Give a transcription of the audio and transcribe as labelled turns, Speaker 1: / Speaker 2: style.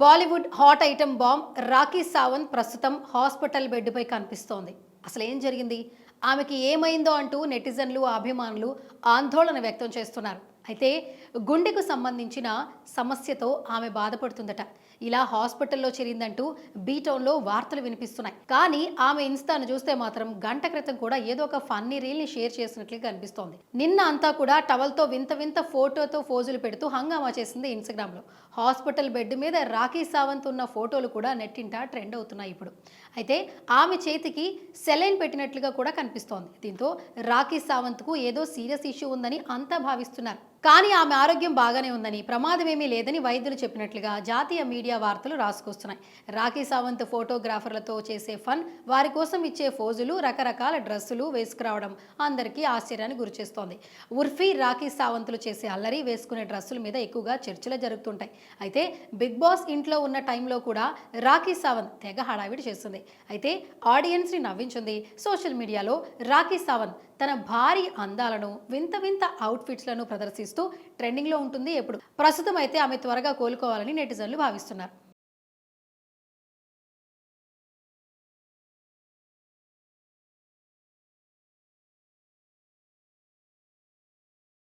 Speaker 1: Bollywood hot item bomb Rakhi Sawant ప్రస్తుతం hospital బెడ్పై కనిపిస్తోంది. అసలు ఏం జరిగింది? ఆమెకి ఏమైందో అంటూ నెటిజన్లు అభిమానులు ఆందోళన వ్యక్తం చేస్తున్నారు. అయితే గుండెకు సంబంధించిన సమస్యతో ఆమె బాధపడుతుందట. ఇలా హాస్పిటల్లో చేరిందంటూ బీటౌన్లో వార్తలు వినిపిస్తున్నాయి. కానీ ఆమె ఇన్స్టాను చూస్తే మాత్రం గంట క్రితం కూడా ఏదో ఒక ఫన్నీ రీల్ని షేర్ చేసినట్లుగా కనిపిస్తోంది. నిన్న అంతా కూడా టవల్తో వింత వింత ఫోటోతో ఫోజులు పెడుతూ హంగామా చేసింది ఇన్స్టాగ్రామ్లో. హాస్పిటల్ బెడ్ మీద రాఖీ సావంత్ ఉన్న ఫోటోలు కూడా నెట్టింట ట్రెండ్ అవుతున్నాయి ఇప్పుడు. అయితే ఆమె చేతికి సెలైన్ పెట్టినట్లుగా కూడా కనిపిస్తోంది. దీంతో రాఖీ సావంత్కు ఏదో సీరియస్ ఇష్యూ ఉందని అంతా భావిస్తున్నారు. కానీ ఆమె ఆరోగ్యం బాగానే ఉందని ప్రమాదమేమీ లేదని వైద్యులు చెప్పినట్లుగా జాతీయ మీడియా వార్తలు రాసుకొస్తున్నాయి. రాఖీ సావంత్ ఫోటోగ్రాఫర్లతో చేసే ఫన్ వారి కోసం ఇచ్చే ఫోజులు రకరకాల డ్రెస్సులు వేసుకురావడం అందరికీ ఆశ్చర్యాన్ని గురిచేస్తోంది. ఉర్ఫీ రాఖీ సావంత్లు చేసే అల్లరి వేసుకునే డ్రెస్సుల మీద ఎక్కువగా చర్చలు జరుగుతుంటాయి. అయితే బిగ్ బాస్ ఇంట్లో ఉన్న టైంలో కూడా రాఖీ సావంత్ తెగ హడావిడి చేస్తుంది. అయితే ఆడియన్స్ని నవ్వించింది సోషల్ మీడియాలో రాఖీ సావంత్ తన భారీ అందాలను వింత వింత అవుట్ఫిట్స్లను ప్రదర్శిస్తుంది ప్రదర్శిస్తూ ట్రెండింగ్లో ఉంటుంది. ఎప్పుడు ప్రస్తుతం అయితే ఆమె త్వరగా కోలుకోవాలని నెటిజన్లు భావిస్తున్నారు.